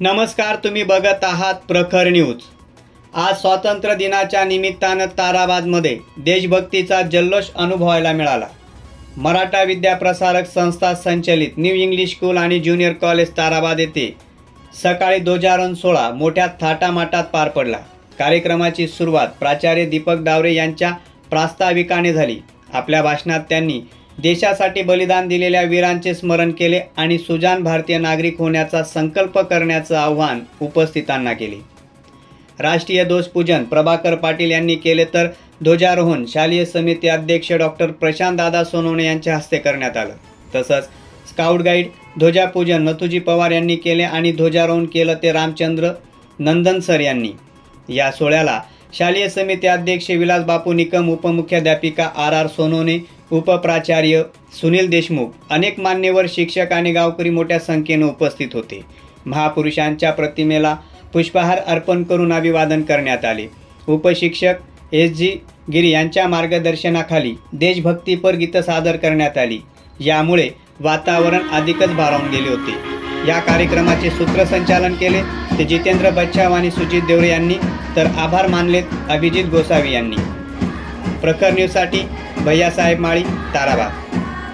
नमस्कार तुम्ही बघत आहात प्रखर न्यूज. आज स्वातंत्र्य दिनाच्या निमित्तानं ताराबादमध्ये देशभक्तीचा जल्लोष अनुभवायला मिळाला. मराठा विद्याप्रसारक संस्था संचलित new English school and junior college Tarabad येथे सकाळी ध्वजारोहण सोहळा मोठ्या थाटामाटात पार पडला. कार्यक्रमाची सुरुवात प्राचार्य दीपक डावरे यांच्या प्रास्ताविकाने झाली. आपल्या भाषणात त्यांनी देशासाठी बलिदान दिलेल्या वीरांचे स्मरण केले आणि सुजान भारतीय नागरिक होण्याचा संकल्प करण्याचं आव्हान उपस्थितांना केले. राष्ट्रीय ध्वजपूजन प्रभाकर पाटील यांनी केले तर ध्वजारोहण शालेय समिती अध्यक्ष डॉक्टर प्रशांत दादा सोनवणे यांच्या हस्ते करण्यात आलं. तसंच स्काउट गाईड ध्वजापूजन नतुजी पवार यांनी केले आणि ध्वजारोहण केलं ते रामचंद्र नंदन सर यांनी. या सोहळ्याला शालेय समिती अध्यक्ष विलास बापू निकम उपमुख्याध्यापिका आर आर सोनोने उपप्राचार्य सुनील देशमुख अनेक मान्यवर शिक्षक आणि गावकरी मोठ्या संख्येने उपस्थित होते. महापुरुषांच्या प्रतिमेला पुष्पहार अर्पण करून अभिवादन करण्यात आले. उपशिक्षक एस जी गिरी यांच्या मार्गदर्शनाखाली देशभक्तीपर गीतं सादर करण्यात आली. यामुळे वातावरण अधिकच भारावून गेले होते. या कार्यक्रमाचे सूत्रसंचालन केले. ते जितेंद्र बच्छाव आणि सुजित देवरे यांनी. तर आभार मानलेत अभिजित गोसावी यांनी. प्रखर न्यूजसाठी भैयासाहेब माळी ताराबाग.